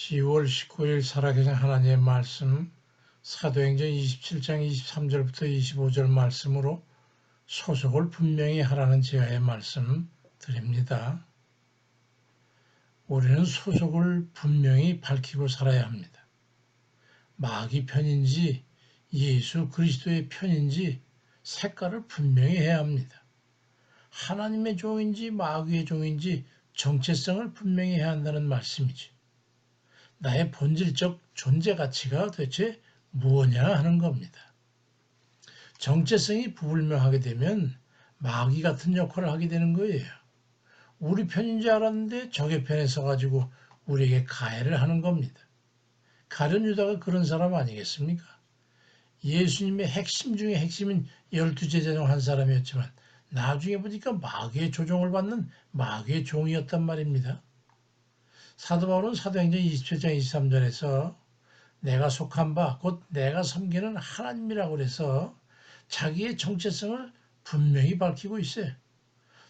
10월 19일 살아계신 하나님의 말씀 사도행전 27장 23절부터 25절 말씀으로 소속을 분명히 하라는 제하의 말씀 드립니다. 우리는 소속을 분명히 밝히고 살아야 합니다. 마귀 편인지 예수 그리스도의 편인지 색깔을 분명히 해야 합니다. 하나님의 종인지 마귀의 종인지 정체성을 분명히 해야 한다는 말씀이지. 나의 본질적 존재 가치가 도대체 무엇냐 하는 겁니다. 정체성이 불명하게 되면 마귀 같은 역할을 하게 되는 거예요. 우리 편인 줄 알았는데 적의 편에 서가지고 우리에게 가해를 하는 겁니다. 가련 유다가 그런 사람 아니겠습니까? 예수님의 핵심 중에 핵심인 열두 제자 중 한 사람이었지만 나중에 보니까 마귀의 조종을 받는 마귀의 종이었단 말입니다. 사도 바울은 사도행전 27장 23절에서 내가 속한 바 곧 내가 섬기는 하나님이라고 그래서 자기의 정체성을 분명히 밝히고 있어요.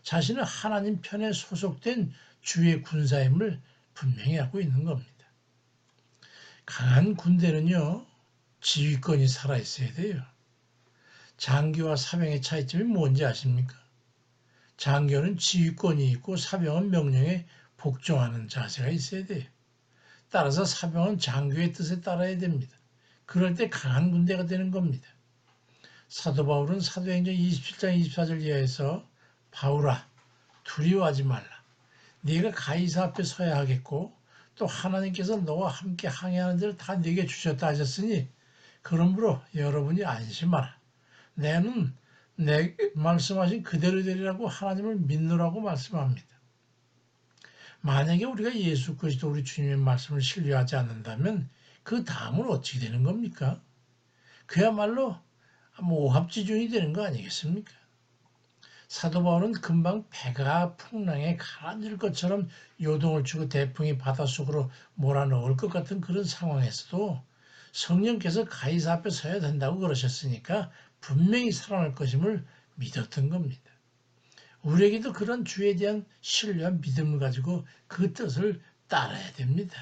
자신은 하나님 편에 소속된 주의 군사임을 분명히 하고 있는 겁니다. 강한 군대는요, 지휘권이 살아있어야 돼요. 장교와 사병의 차이점이 뭔지 아십니까? 장교는 지휘권이 있고 사병은 명령에 복종하는 자세가 있어야 돼요. 따라서 사병은 장교의 뜻에 따라야 됩니다. 그럴 때 강한 군대가 되는 겁니다. 사도 바울은 사도행전 27장 24절 이하에서 바울아 두려워하지 말라. 네가 가이사 앞에 서야 하겠고 또 하나님께서 너와 함께 항해하는 자를 다 네게 주셨다 하셨으니 그러므로 여러분이 안심하라. 내는 내 말씀하신 그대로 되리라고 하나님을 믿노라고 말씀합니다. 만약에 우리가 예수 그리스도 우리 주님의 말씀을 신뢰하지 않는다면 그 다음은 어떻게 되는 겁니까? 그야말로 모합지중이 되는 거 아니겠습니까? 사도 바울은 금방 배가 풍랑에 가라앉을 것처럼 요동을 치고 대풍이 바닷속으로 몰아넣을 것 같은 그런 상황에서도 성령께서 가이사 앞에 서야 된다고 그러셨으니까 분명히 살아날 것임을 믿었던 겁니다. 우리에게도 그런 주에 대한 신뢰와 믿음을 가지고 그 뜻을 따라야 됩니다.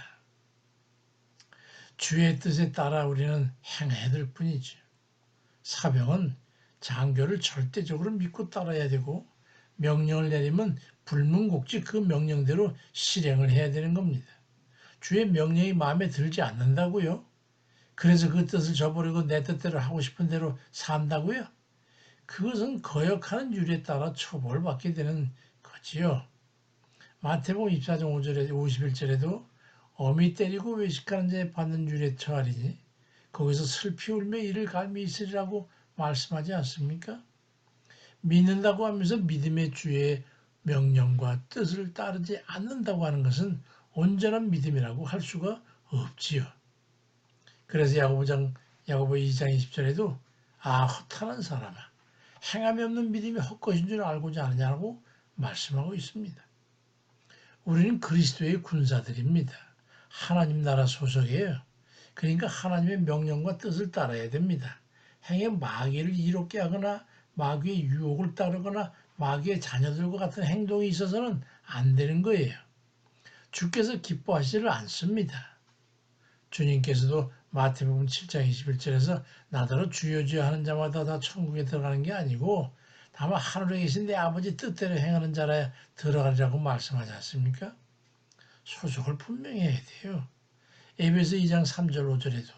주의 뜻에 따라 우리는 행해야 될 뿐이죠. 사병은 장교를 절대적으로 믿고 따라야 되고 명령을 내리면 불문곡지 그 명령대로 실행을 해야 되는 겁니다. 주의 명령이 마음에 들지 않는다고요? 그래서 그 뜻을 저버리고 내 뜻대로 하고 싶은 대로 산다고요? 그것은 거역하는 율에 따라 처벌받게 되는 거지요. 마태복음 24장 5절에 51절에도 어미 때리고 외식하는 자에 받는 율에 처하리니 거기서 슬피 울며 이를 갈미 있으리라고 말씀하지 않습니까? 믿는다고 하면서 믿음의 주의 명령과 뜻을 따르지 않는다고 하는 것은 온전한 믿음이라고 할 수가 없지요. 그래서 야고보장 야고보 2장 20절에도 아 허탄한 사람아 행함이 없는 믿음이 헛것인 줄 알고자 하느냐고 말씀하고 있습니다. 우리는 그리스도의 군사들입니다. 하나님 나라 소속이에요. 그러니까 하나님의 명령과 뜻을 따라야 됩니다. 행에 마귀를 이롭게 하거나 마귀의 유혹을 따르거나 마귀의 자녀들과 같은 행동이 있어서는 안 되는 거예요. 주께서 기뻐하시지를 않습니다. 주님께서도 마태복음 7장 21절에서 나더러 주여 주여 하는 자마다 다 천국에 들어가는 게 아니고 다만 하늘에 계신 내 아버지 뜻대로 행하는 자라야 들어가리라고 말씀하지 않습니까? 소속을 분명히 해야 돼요. 에베소 2장 3절 5절에도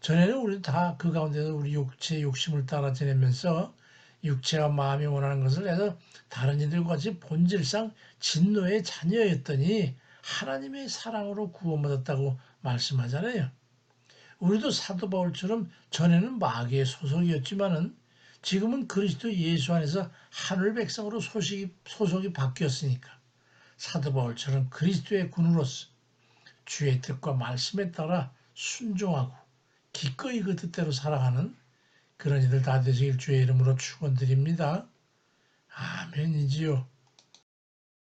전에는 우리 다 그 가운데서 우리 육체 욕심을 따라 지내면서 육체와 마음이 원하는 것을 해서 다른 이들과 같이 본질상 진노의 자녀였더니 하나님의 사랑으로 구원받았다고 말씀하잖아요. 우리도 사도 바울처럼 전에는 마귀의 소속이었지만은 지금은 그리스도 예수 안에서 하늘 백성으로 소식이, 소속이 바뀌었으니까 사도 바울처럼 그리스도의 군으로서 주의 뜻과 말씀에 따라 순종하고 기꺼이 그 뜻대로 살아가는 그런 이들 다 되시길 주의 이름으로 축원드립니다. 아멘이지요.